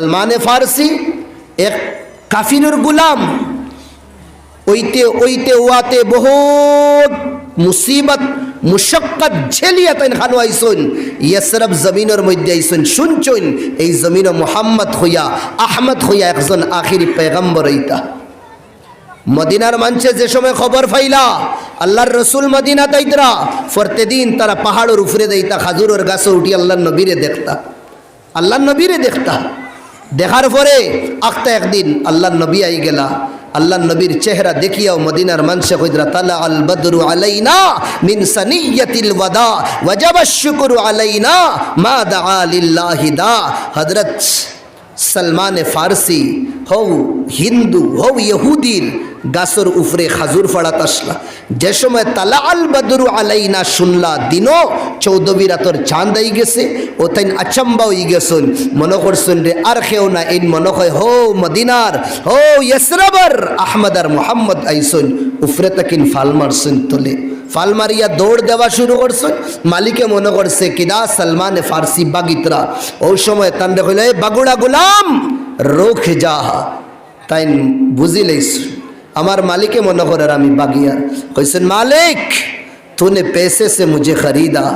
সলমানে ফারসি, এক কাফিরের গুলাম, ওইতে ওইতে ওয়াতে বহুত মুসিবত, মুশক্কত ঝেলিয়া তাই খানো আইসুন, ইয়াসরব জমিনের মধ্যে আইসুন শুনছুন এই জমিন মোহাম্মদ হইয়া, আহমদ হইয়া একজন আখিরি পেগম্বর এইতা মদিনার মানছে যে সময় খবর ফাইলা আল্লাহর রসুল মদিনা তাইতরা দিন তারা পাহাড়ের উপরে দেইতা খাজুরের গাছে উঠি আল্লাহর নবীরে দেখতা। আল্লাহর নবীরে দেখতা। দেখার পরে আখতা একদিন আল্লাহ নবী আই গেলা। আল্লাহ নবীর চেহারা দেখিয়াও মদিনার মানসে কইদরা তালা আল বদরু আলাইনা মিন সানিয়াতিল ওয়াদা, ওয়াজাবা শুকরু আলাইনা মা দা লিল্লাহি দা। হযরত সলমান ফার্সি হৌ হিন্দু হৌ ইহুদির গাছর উফরে খাজুর ফাড়াত আসলা। যে সময় তালা আল বদরু আলাইনা শুনলা দিনও চৌদবী রাতর চাঁদ আই গেছে, ও তাই আচম্বা হই গেছুন। মনে করছেন রে, আর খেও না এই মনে হয় হো মদিনার হো ইসরাবর আহমদ আর মোহাম্মদ আইসুন। উফরে তাকিন ফাল মারছেন তোলে। ফাল মারিয়া দৌড় দেওয়া শুরু করছেন। মালিকে মনে করছে, কিদা সলমান ফার্সি বাগিতরা? ওই সময় তান্ডে এই বাগুড়া গুলাম রোখ যাহা, তাই বুঝিলেইছ আমার মালিকে মনে করার আমি বাগিয়ার। কইছেন, মালিক, তুনে পেসে সে মুজে খরিদা,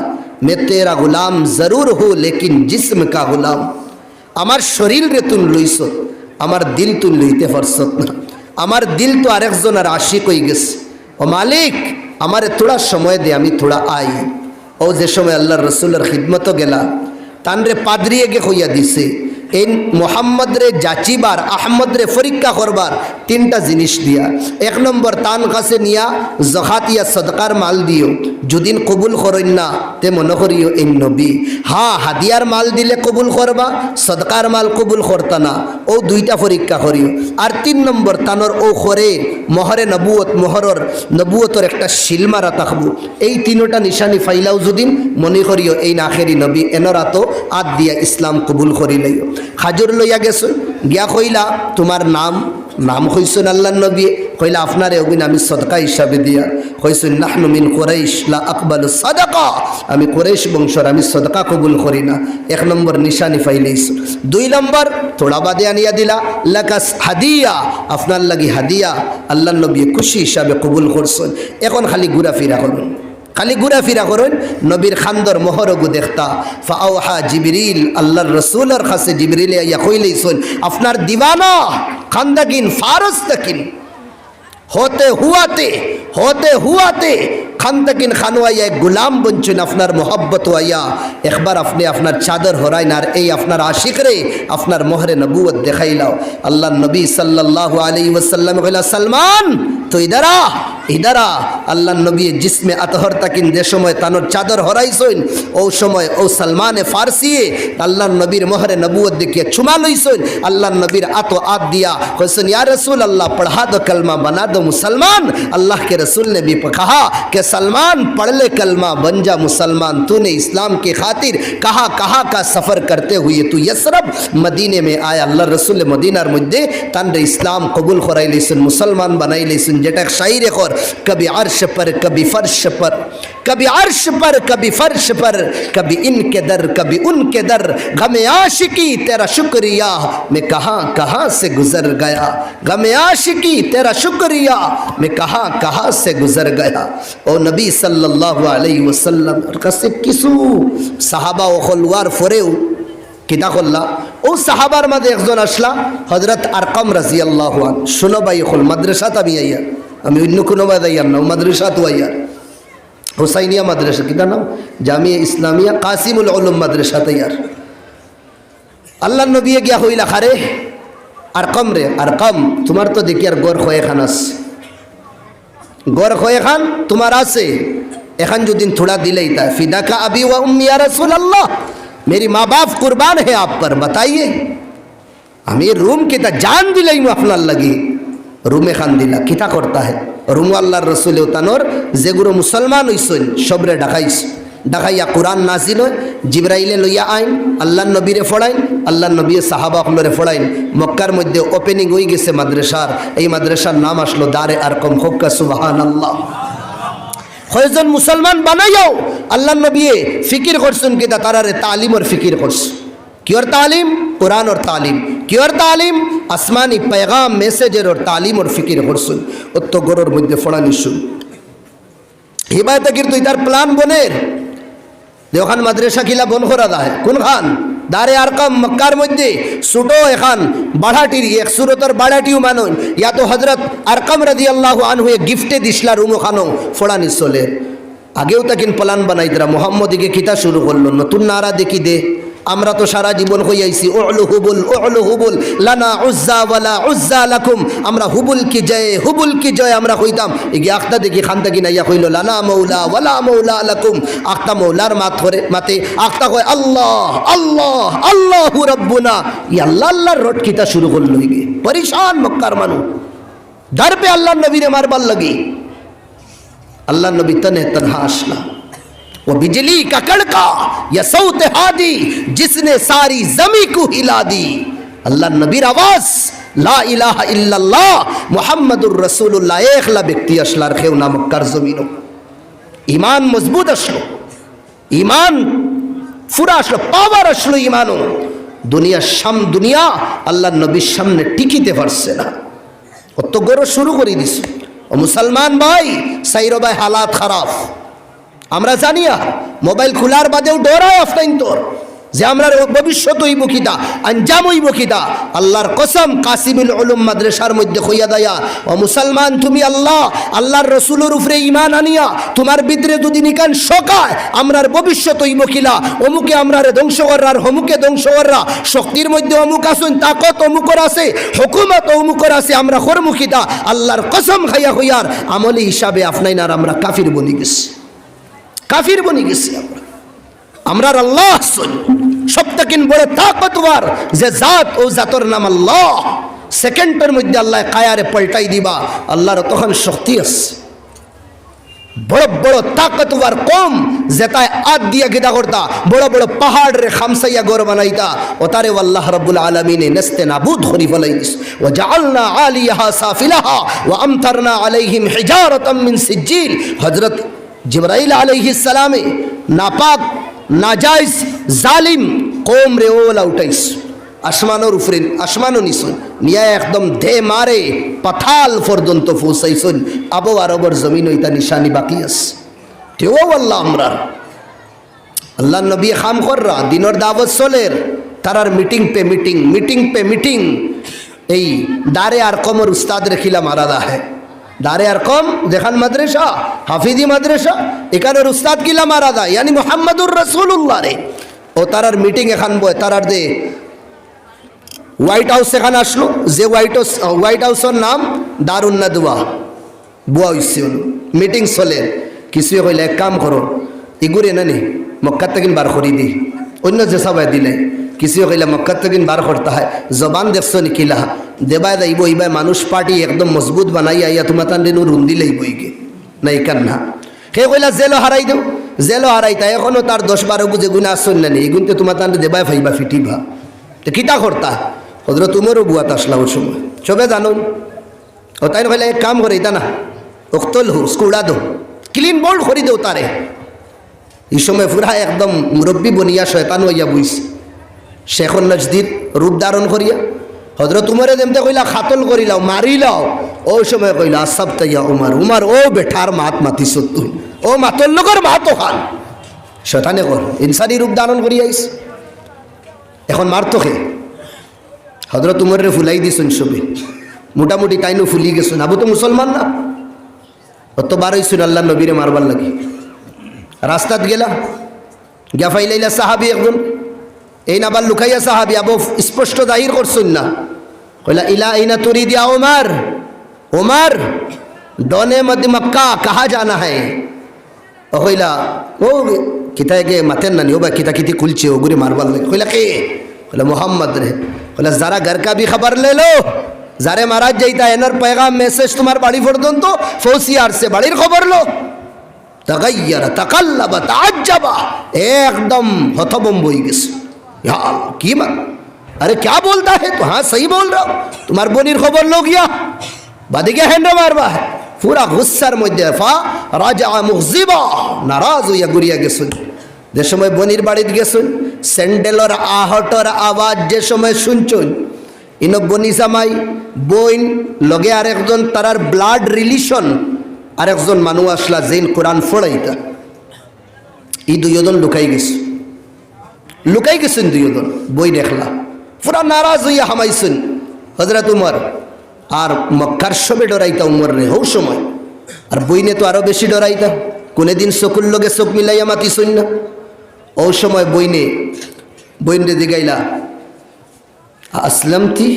মে তেরা গুলাম জরুর হো, লেকিন জিসম কা গুলাম। আমার শরীর রে তুন লইছ, আমার দিল তুন লইতে পারছত না। আমার দিল তো আরেকজনের আশিক হয়ে গেছে। ও মালিক, আমার থোড়া সময় দে, আমি থোড়া আই। ও যে সময় আল্লাহর রসুলের খিদমতো গেলা, তানরে পাদরিয়ে গে হইয়া দিছে। এই মোহাম্মদরে যাচিবার আহমদরে পরীক্ষা করবার, তিনটা জিনিস দিয়া। এক নম্বর তান কাছে নিয়া জখাতিয়া সদকার মাল দিও। যদিন কবুল করেন না, তে মনে করিও, এই নবী, হা, হাদিয়ার মাল দিলে কবুল করবা, সদকার মাল কবুল করতা না, ও দুইটা পরীক্ষা করিও। আর তিন নম্বর, তানোর ও করে মহরে নবুয়ত, মহরর নবুয়তর একটা শিলমারা থাকব এই তিনোটা নিশানি ফাইলাও যদিন, মনে করিও, এই নাখেরি নবী এনরা তো আদ দিয়া ইসলাম কবুল করি লইও খাজুর লইয়া গেছো, গিয়া কইলা, তোমার নাম নাম হইসুন আল্লাহ নবী। কইলা আপনারে অবিন আমি সদকা হিসাবে দিয়া হইসুন নাহনু মিন কোরাইশ, লা আকবালু সাদাকা। আমি কোরাইশ বংশর, আমি সদকা কবুল করি না। এক নম্বর নিশানি ফাইলেইস দুই নম্বর, থোড়া বাদে আনিয়া দিলা, লাকাস হাদিয়া। আপনার লাগি হাদিয়া আল্লাহ নবী খুশি হিসাবে কবুল করছেন। এখন খালি ঘুরা ফিরা করুন। খালি ঘুরাফিরা করুন, নবীর খান্দর মোহরগু দেখতা। ফাওহা জিবরিল, আল্লাহর রসুলের কাছে জিবরিল ইয়া কইলেইছুন, আপনার দিওয়ানা খান্দাকিন ফারস তাকিন হতে হুয়াতে হতে হুয়াতে খান্দাকিন খানোয়াইয়া এক গুলাম বনছেন আপনার মোহব্বত আইয়া একবার আপনি আপনার চাদর হরাইন আর এই আপনার আশিক রে আপনার মোহরে নবুয়ত দেখাইলাও আল্লাহ নবী সাল্লাল্লাহু আলাইহি ওয়াসাল্লাম কইলা সালমান তো ইদারা ইদারা আল্লাহ নবী জিসমে আতহর তাকিন যে সময় তানোর চাদর হরাইছইন ও সময় ও সালমানে ফার্সিয়ে আল্লাহ নবীর মোহরে নবুয়ত দেখিয়ে ছুমা লইছইন আল্লাহ নবীর আতো আত दिया हुसन या रसूल अल्लाह पढ़ा दो कलमा बना दो मुसलमान अल्लाह के रसूल ने भी कहा कि सलमान पढ़ ले कलमा बन जा मुसलमान तूने इस्लाम के खातिर कहा कहा का सफ़र करते हुए तू यसरब मदीने में आया अल्लाह रसूल मदीनार मध्य तन इस्लाम कबूल कराई लिसन मुसलमान बनाई लिसन जेटा शायर खर کبھی عرش پر، کبھی فرش پر، کبھی عرش پر، کبھی فرش پر، کبھی ان کے در، کبھی ان کے در۔ غم عاشقی، تیرا شکریہ۔ میں کہاں کہاں سے گزر گیا؟ غم عاشقی، تیرا شکریہ۔ میں کہاں کہاں سے گزر گیا؟ او نبی صلی اللہ علیہ وسلم کسو؟ صحابہ و خلوار فرے ہو فوریو কিতা او صحابہ সাহাবার মাঝে اشلا، حضرت ارقم رضی اللہ عنہ۔ شنو بھائی خل مدرشہ তাবি আইয়া আমি অন্য কোনো বাদাইয়ার নাম মাদ্রাসা তুয়াইয়ার হোসাইনিয়া মাদ্রাসা কিনা নাম? জামিয়া ইসলামিয়া কাসিমুল আলম মাদ্রাসা তৈয়ার আল্লাহ নবী গিয়া হইলা খারে, আর কম রে, আর কম, তোমার তো দেখি আর গড় খয়ে খান আছে। গড় খয়ে খান তোমার আছে। এখান যদি থোড়া দিলেই তা। ফিদাকা আবি ওয়া উম্মিয়া রসুল আল্লাহ মেরি মা বাপ কুরবান হে আপ পর বাতাইয়ে আমি রুম কে তা জান দিলাই আপনার লাগি। রুমে খান দিলা কিতা করতা হে। রুম আল্লাহর রসুলেও তানোর যেগুলো মুসলমান হইসন সবরে ডাকাইছ ডাকাইয়া কোরআন নাজিল হয়, জিব্রাইলে লইয়া আইন আল্লাহ নবীরে ফড়াইন আল্লাহ নবী সাহাবা হলরে ফড়াইন। মক্কার মধ্যে ওপেনিং হয়ে গেছে মাদ্রাসার। এই মাদ্রাসার নাম আসলো দারে আর কম হক্কা সুবাহান আল্লাহ কয়েকজন মুসলমান বানাইও আল্লাহ নবী ফিকির করছেন কিতা তারারে তালিমর ফিকির করছে। কিয়র তালিম কোরআন ওর তালিম কিয়র তালিম আসমানি पैगाम মেসেজের ওর তালিম ওর ফিকির করছুন অত্য গরুর মধ্যে ফোড়া নিশুন হিবায়তে কিন্তু ইতার প্ল্যান বনের দেওখান মাদ্রাসা কিলা বন করা যায় কোন খান দারে আরকাম মক্কার মধ্যে ছোটো এখান বাড়াটির এক সুরতর বাড়াটিও মানুন ইয়া তো হজরত আরকাম রাদি আল্লাহ আনহুয়ে গিফটে দিসলা রুমো খানো ফোড়ানি চলে আগেও তাকিন প্লান বানাইতরা মোহাম্মদীকে কিতা শুরু করলো নতুন নারা দেখি দে আমরা তো সারা জীবন হইয়াইছি ওলু হুবুল ওলু হুবুল লানা উজ্জা ওয়ালা উজ্জা লাকুম। আমরা হুবুল কি জয়, হুবুল কি জয় আমরা হইতাম। এগিয়ে আখতা দেখি খান্তা কি নাইয়া হইল লানা মৌলা ওয়ালা মৌলা লাকুম। আখতা মৌলার মাত করে মাতে, আখতা কয়, আল্লাহ আল্লাহ আল্লাহ রব্বুনা। ই আল্লাহ, আল্লাহর রটকিতা শুরু করল হইবে পরিশান মক্কার মানু ডার পে আল্লাহ নবীরে মারবার লাগি। আল্লাহ নবী তনে তনহা আসলা। वो बिजली का कड़का या सौत हादी जिसने सारी जमी को हिला दी अल्लाह नबीर आवाज লা ইলাহা ইল্লাল্লাহ মুহাম্মাদুর রাসূলুল্লাহ একলা ব্যক্তি আসলার খেউ না মক্কার জমিনও ইমান মজবুত আসলো ইমান ফুরা আসলো পাওয়ার আসলো ইমানও দুনিয়ার সাম দুনিয়া আল্লাহ নবীর সামনে টিকিতে পারছে না অত গরো শুরু করে দিস ও মুসলমান ভাই সাইরো ভাই হালাত খারাপ আমরা জানিয়া মোবাইল খোলার বাদেও ডরায় অফলাইন তোর। যে আমরা ভবিষ্যৎ হইব কিতা আঞ্জাম হইব আল্লাহর কসম, কাসিমুল উলুম মাদ্রাসার মধ্যে হইয়া দায়া, ও মুসলমান, তুমি আল্লাহ, আল্লাহর রসুলের উপরে ইমান আনিয়া, তোমার বিদ্রে দুদিন ইকান শকায়, আমরার ভবিষ্যৎ হইব কিলা অমুকে আমরার ধ্বংস করার হমুকে ধ্বংস করা, শক্তির মধ্যে অমুক আসুন তাকত অমুকর আছে, হুকুমত অমুকর আছে, আমরা হরমুখিতা। আল্লাহর কসম খাইয়া হইয়ার আমলি হিসাবে আপনাইনার আমরা কাফির বনি গেছি। কাফির বনি গেছি আমরা। আমরার আল্লাহ শুন সপ্তাকিন বড় তাকতবার যে জাত ও জাতর নাম আল্লাহ। সেকেন্ডের মধ্যে আল্লাহ কায়ারে পাল্টাই দিবা। আল্লাহর তখন শক্তি আছে। বড় বড় তাকতবার কম যেটাই আদ দিয়া গিদা করতা, বড় বড় পাহাড় রে খামসাইয়া গর বানাইতা ও তারে আল্লাহ রাব্বুল আলামিনে নেস্তে নাবুদ করি ফলাইস ও জাআলনা আলিয়াহা সাফিলাহা ওয়া আমতারনা আলাইহিম হিজারাতাম মিন সিজ্জিল। হযরত জিবরাইল আলাইহিস সালামে নাপাক, নাজাইজ, জালিম কম রে ওলা উঠাইস। আসমানোর উপরে, আসমানও নিছুন নিয়া একদম ধে মারে পাথাল পর্যন্ত পৌঁছাইছুন আবো আরবর জমিন ওইটা নিশানি বাকি আছে। তেও আল্লাহ আমরার আল্লাহ নবী খাম কররা দিনর দাবত চলের, তারার মিটিং পে মিটিং মিটিং পে মিটিং, এই দারে আর কমর উস্তাদ রেখিলাম আলাদা হ্যাঁ দারে আর কম দেখান মাদ্রাসা, হাফিজি মাদ্রাসা, এখানের উস্তাদ কিলাম আলাদা ইয়ানি মোহাম্মদুর রসুল্লাহ রে। ও তারার মিটিং এখান বয় তারার দে হোয়াইট হাউস এখানে আসলো। যে হোয়াইট হাউস হোয়াইট হাউসের নাম দারুন্না দুয়া বুয়া হইছে মিটিং চলে। কিছু কইলে, এক কাম করো। ইগুরে নানি মক্কার থেকে বার করি দি। অন্য যে সবাই দিলে। কিছু কইলে মক্কার থেকে বার করতে হয়। জবান দেখছ নিকিলা দেবাই যাইব ইবাই মানুষ পার্টি একদম মজবুত বানাই আইয়া তোমার তান দিন রুন্দি লইব ইকে না ইকান না সে কইলা জেলো হারাই দেও জেলো হারাই তাই এখনও তার দশ বারো বুঝে গুণা আসছেন না নি এগুনতে তোমার তান দেবাই ফাইবা ফিটিবা। তো কিতা করতা? হজর তোমারও বুয়াত আসলা ওর সময়। সবে জানো ও তাই কইলে, এক কাম করে, ইতা না। উক্তল হু স্কুড়া দো। ক্লিন বোল্ড করি দেও তারে। এই সময় পুরা একদম মুরব্বী বনিয়া শয়তান হইয়া বুঝ শেখন নজদির রূপ ধারণ করিয়া। হজরত উমরে যেমতে কইলা, খাতল করিলাও মারিলাও ওই সময় কইলা আসাব তাইয়া উমার উমার, ও বেঠার মাত মাতিস তুই ও মাতর লোকের মাত খান। শয়তানে কর, ইনসানি রূপ ধারণ করিয়াইস এখন মারতো খে হজরত উমরে ফুলাই দিছুন সবে। মোটামুটি তাইনো ফুলি গেছুন। আবু তো মুসলমান না। অত বার হইছুন আল্লাহ নবীরে মারবার লাগে। রাস্তাত গেলা, গেফাই লাইলা সাহাবি একজন। এই নাবার লুকাইয়া সাহাবি আবু স্পষ্ট দাহির করছেন না। কইলা, ইলা ইনা তুরি দিয়া ওমার ওমার ডনে মদ মক্কা কাহা জানা হ্যায়? ও কইলা, ও কিতায় গে মাতেন না ও বা কিতা কিতি খুলছে, ও গুড়ি মারবার লাগে। কইলা, কে? কইলা, মোহাম্মদ রে। কইলা, যারা ঘর কা ভি খবর লে লো, যারে মারাজ যাইতা, এনার পেগাম মেসেজ তোমার বাড়ি পর্যন্ত ফৌসিয়ার সে বাড়ির খবর লো। তাকাইয়ারা তাকাল্লাবা তাজ্জাবা একদম হতবম্ব বই গেছে। यार की मत अरे क्या बोलता है तो हाँ सही बोल रहा हूँ तुम्हार बोनिर खबर लो गया বাদিকে হ্যান্ডে মারবা পুরা গুসার মধ্যে ফা রাজা মুজিবা নারাজ হইয়া গুড়িয়া গেছুন যে সময় বনির বাড়িতে গেছুন স্যান্ডেলর আহটর আওয়াজ যে সময় শুনছুন ইন বনিসামাই বইন লগে আরেকজন তারার ব্লাড রিলেশন আরেকজন মানুষ আসলা যেন কোরআন ফড়াইতা এই দুইজন লুকাই গেছে লুকাই গেছেন দুইজন বই দেখলা। পুরা নারাজ হইয়া হামাইছেন। হজরত উমর, আর মক্কার সবে ডরাইতা উমর রে হৌ সময়। আর বইনে তো আরও বেশি ডরাইতা। কোনে দিন চকুর লগে চোখ মিলাইয়া মাতিছই না ও সময় বইনে বইনে দিগাইলা আসলাম তি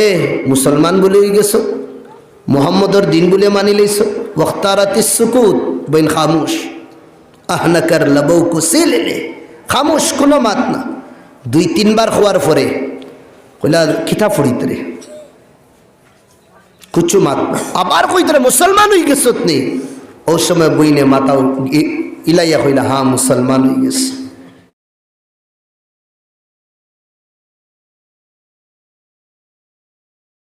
এ মুসলমান বলে গেছ, মোহাম্মদর দিন বলে মানি লইছ ওখতারাতি সুকুত, বইন খামুশ। আহনাকার লবৌ কুসিলে খামুশ, কোনো মাত না। দুই, তিনবার হওয়ার পরে কইলা, কিতা ফুড়িত রে? কুচু মাত না। আবার কই কইতরে মুসলমান হয়ে গেছত নি? ও সময় বইনে মাতাও ই- ইলাইয়া কইলা হা মুসলমান হয়ে গেছে।